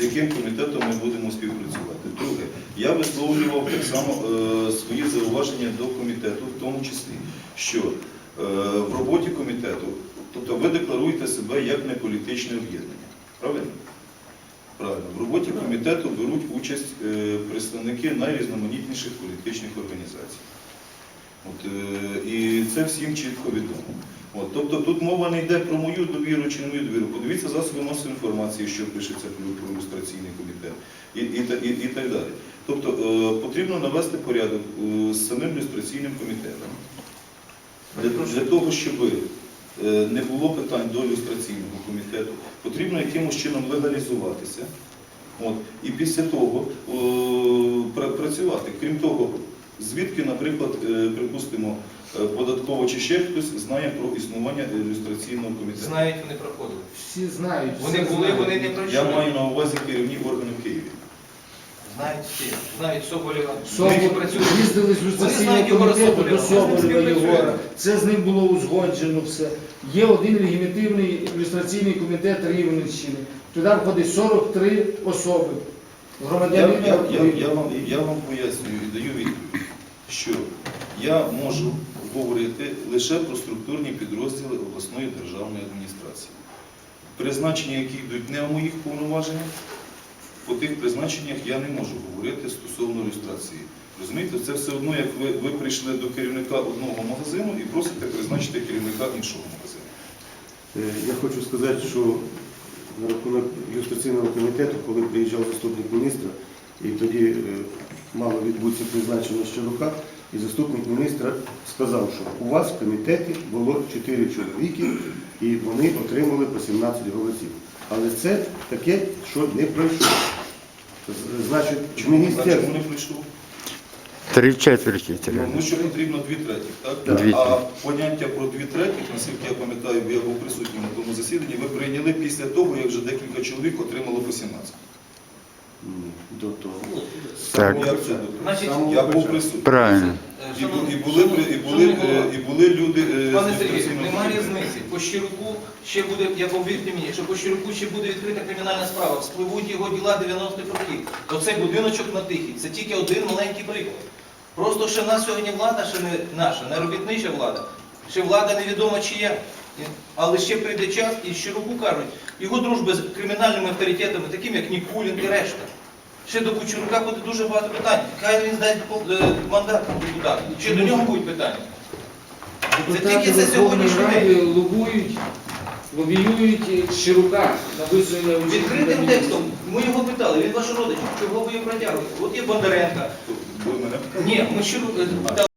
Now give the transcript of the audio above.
з яким комітетом ми будемо співпрацювати. Друге, я висловлював так само е, свої зауваження до комітету, в тому числі, що е, в роботі комітету, тобто ви декларуєте себе як неполітичне об'єднання. Правильно? Правильно. В роботі комітету беруть участь е, представники найрізноманітніших політичних організацій. От, і це всім чітко відомо. От, тобто тут мова не йде про мою довіру чи не мою довіру. Подивіться засоби масової інформації, що пишеться про, ілюстраційний комітет і, і, і, і так далі. Тобто е, потрібно навести порядок е, з самим ілюстраційним комітетом. Для, для того, щоб е, не було питань до ілюстраційного комітету, потрібно якимось чином легалізуватися. От, і після того е, працювати. Крім того, звідки, наприклад, е, припустимо, податково чи ще хтось знає про існування ілюстраційного комітету. Знають, вони проходили. Всі знають. Вони все були, знають. вони не Я маю на увазі керівні органи в Києві. Знають всі. Знають Соболєва. Соболь Вони працюють. їздили з люстраційного знають Єгора комітету Соболєва, до вони з ним Соболєва. Єгора. Це з ним було узгоджено все. Є один легітимний ілюстраційний комітет Рівненщини. Туди входить 43 особи. Я, Громадяни. я, я, я, вам, я вам пояснюю і даю відповідь, що я можу говорити лише про структурні підрозділи обласної державної адміністрації, призначення яких йдуть не в моїх повноваженнях, по тих призначеннях я не можу говорити стосовно ілюстрації. Розумієте, це все одно, як ви, ви прийшли до керівника одного магазину і просите призначити керівника іншого магазину. Е, Я хочу сказати, що на рахунок ілюстраційного комітету, коли приїжджав заступник міністра, і тоді е, мало відбутися призначення Щерука, і заступник міністра сказав, що у вас в комітеті було 4 чоловіки, і вони отримали по 17 голосів. Але це таке, що не пройшло. Значить, Чому, не прийшло? Три четверті. Ну, ну, що потрібно дві третіх, так? Дві А поняття про дві третіх, наскільки я пам'ятаю, я був присутній на тому засіданні, ви прийняли після того, як вже декілька чоловік отримало по 17. До того. Так. До того? Значить, Я був присутній. Правильно. І, бу- і, були, при- і, були, е, і були люди е, Пане Сергію, немає комітету. різниці. По Щируку ще буде, я повірте мені, що по Щируку ще буде відкрита кримінальна справа. Спливуть його діла 90-х років. Оцей будиночок на тихій. Це тільки один маленький приклад. Просто ще в нас сьогодні влада, ще не наша, не робітнича влада, ще влада невідома чия. Але ще прийде час, і Щируку кажуть, його дружба з кримінальними авторитетами, такими як Нікулін і решта. Ще до Кучурука буде дуже багато питань. Хай він здасть е, мандат депутату. Ще до нього будуть питання. Це тільки за сьогоднішній день. лобують, лобіюють Щирука на висунення Відкритим текстом ми його питали, він ваш родич, чого ви його протягуєте? От є Бондаренка. Ви мене Ні, ми щиро е.